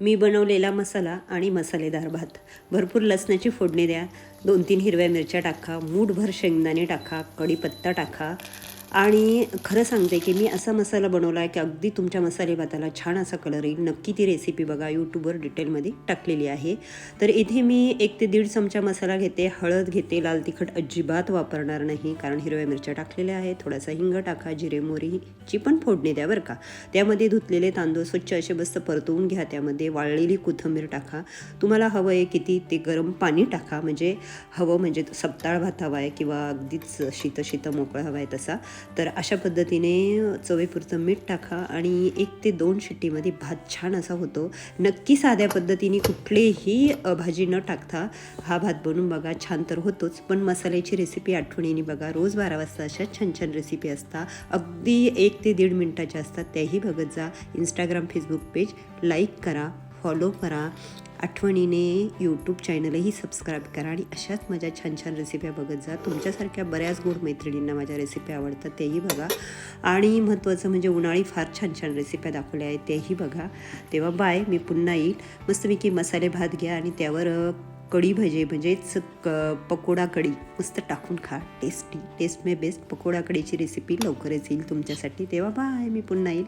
मी बनवलेला मसाला आणि मसालेदार भात. भरपूर लसणाची फोडणी द्या. दोन तीन हिरव्या मिरच्या टाका. मूठभर शेंगदाणे टाका. कढीपत्ता टाका. आणि खरं सांगते की मी असा मसाला बनवला आहे की अगदी तुमच्या मसाले भाताला छान असा कलर येईल. नक्की ती रेसिपी बघा यूट्यूबवर डिटेलमध्ये टाकलेली आहे. तर इथे मी एक ते दीड चमचा मसाला घेते हळद घेते लाल तिखट अजिबात वापरणार नाही कारण हिरव्या मिरच्या टाकलेल्या आहेत. थोडासा हिंग टाका जिरे मोरीची पण फोडणी द्या बरं का. त्यामध्ये धुतलेले तांदूळ स्वच्छ असे मस्त परतवून घ्या. त्यामध्ये वाळलेली कोथंबीर टाका. तुम्हाला हवं आहे किती ते गरम पाणी टाका. म्हणजे हवं म्हणजे सपताळ भात हवा आहे किंवा अगदीच शीत शीत मोकळा हवा आहे तसा. तर अशा पद्धतीने चवेपुरतं मीठ टाका आणि एक ते दोन शिट्टीमध्ये भात छान असा होतो. नक्की साध्या पद्धतीने कुठलेही भाजी न टाकता हा भात बनवून बघा छान तर होतोच. पण मसाल्याची रेसिपी आठवणीने बघा रोज बारा वाजता अशा छान छान रेसिपी असतात. अगदी एक ते दीड मिनटाच्या असतात त्याही बघत जा. इंस्टाग्राम फेसबुक पेज लाईक करा फॉलो करा. आठवणीने यूट्यूब चॅनलही सबस्क्राईब करा आणि अशाच माझ्या छान छान रेसिप्या बघत जा. तुमच्यासारख्या बऱ्याच गोड मैत्रिणींना माझ्या रेसिपी आवडतात तेही बघा. आणि महत्त्वाचं म्हणजे उन्हाळी फार छान छान रेसिप्या दाखवल्या आहेत तेही बघा. तेव्हा बाय मी पुन्हा येईल. मस्तपैकी मसाले भात घ्या आणि त्यावर कढी भजे म्हणजेच क पकोडा कढी मस्त टाकून खा. टेस्टी टेस्ट मे बेस्ट पकोडा कढीची रेसिपी लवकरच येईल तुमच्यासाठी. तेव्हा बाय मी पुन्हा येईल.